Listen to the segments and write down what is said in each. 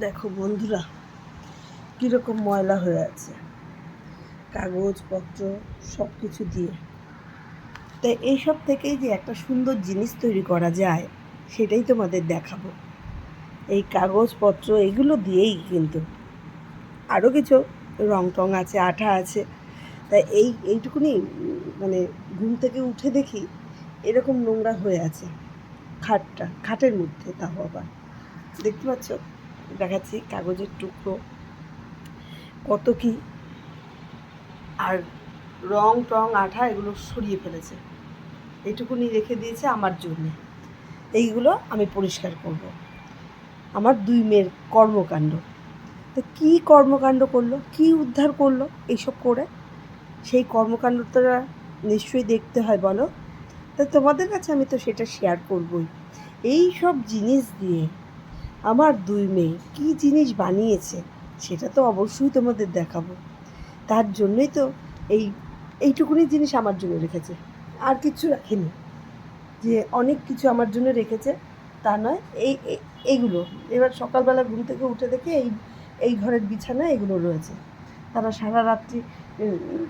দেখো বন্ধুরা, কীরকম ময়লা হয়ে আছে। কাগজপত্র সব কিছু দিয়ে। তাই এইসব থেকেই যে একটা সুন্দর জিনিস তৈরি করা যায়, সেটাই তোমাদের দেখাবো। এই কাগজপত্র, এগুলো দিয়েই কিন্তু। আরও কিছু রং টং আছে, আঠা আছে। তাই এই, এইটুকুনি মানে ঘুম থেকে উঠে দেখি এরকম নোংরা হয়ে আছে। খাটটা, খাটের মধ্যে তাও আবার। দেখতে পাচ্ছ? দেখাচ্ছি কাগজের টুকরো। কত কি? আর রং টং আঠা এগুলো সরিয়ে ফেলেছে। এইটুকুনি রেখে দিয়েছে আমার জন্যে। এইগুলো আমি পরিষ্কার করব। আমার দুই মেয়ের কর্মকাণ্ড। তো কী কর্মকাণ্ড করল? কী উদ্ধার করল? এইসব করে সেই কর্মকাণ্ডটা নিশ্চয়ই দেখতে হয়, বলো? তা তোমাদের কাছে আমি তো সেটা শেয়ার করবই। এই সব জিনিস দিয়ে আমার দুই মেয়ে কী জিনিস বানিয়েছে সেটা তো অবশ্যই তোমাদের দেখাবো। তার জন্যই তো এই, এইটুকুনি জিনিস আমার জন্য রেখেছে। আর কিচ্ছু রাখেনি। যে অনেক কিছু আমার জন্য রেখেছে, তা নয়, এই- এইগুলো। এবার সকালবেলা ঘুম থেকে উঠে দেখে এই এই ঘরের বিছানা এগুলো রয়েছে। তারা সারা রাত্রি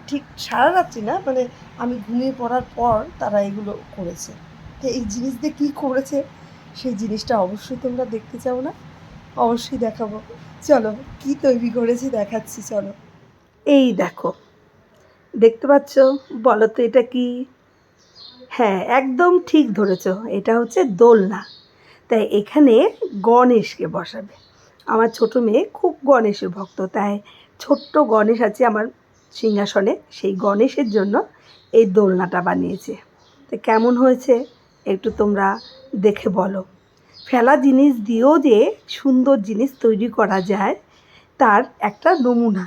ঠিক সারা রাত্রি না মানে আমি ঘুমিয়ে পড়ার পর তারা এগুলো করেছে। তো এই জিনিস দিয়ে কী করেছে সেই জিনিসটা অবশ্যই তোমরা দেখতে চাও না। অবশ্যই দেখাবো। চলো, কি তৈরি করেছি দেখাচ্ছি, চলো। এই দেখো, দেখতে পাচ্ছ? বলো তো এটা কি? হ্যাঁ একদম ঠিক ধরেছ। এটা হচ্ছে দোলনা। তাই এখানে গণেশকে বসাবে। আমার ছোট মেয়ে খুব গণেশের ভক্ত, তাই ছোট্ট গণেশ আছে আমার সিংহাসনে। সেই গণেশের জন্য এই দোলনাটা বানিয়েছে। তো কেমন হয়েছে? একটু তোমরা দেখে বলো। ফেলা জিনিস দিয়েও যে সুন্দর জিনিস তৈরি করা যায়, তার একটা নমুনা।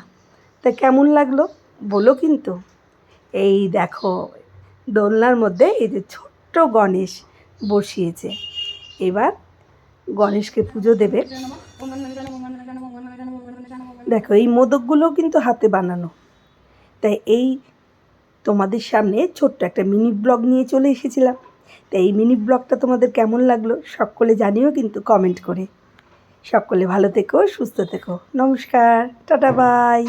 তা কেমন লাগল বলো কিন্তু। এই দেখো, দোলনার মধ্যে এই যে ছোট্ট গণেশ বসিয়েছে। এবার গণেশকে পুজো দেবে। দেখো, এই মোদকগুলোও কিন্তু হাতে বানানো। তাই এই তোমাদের সামনে ছোট্ট একটা মিনি ব্লগ নিয়ে চলে এসেছিলাম। তাই এই মিনি ব্লগটা তোমাদের কেমন লাগল সকলে জানিও কিন্তু কমেন্ট করে। সকলে ভালো থেকো, সুস্থ থেকো। নমস্কার, টাটা, বাই।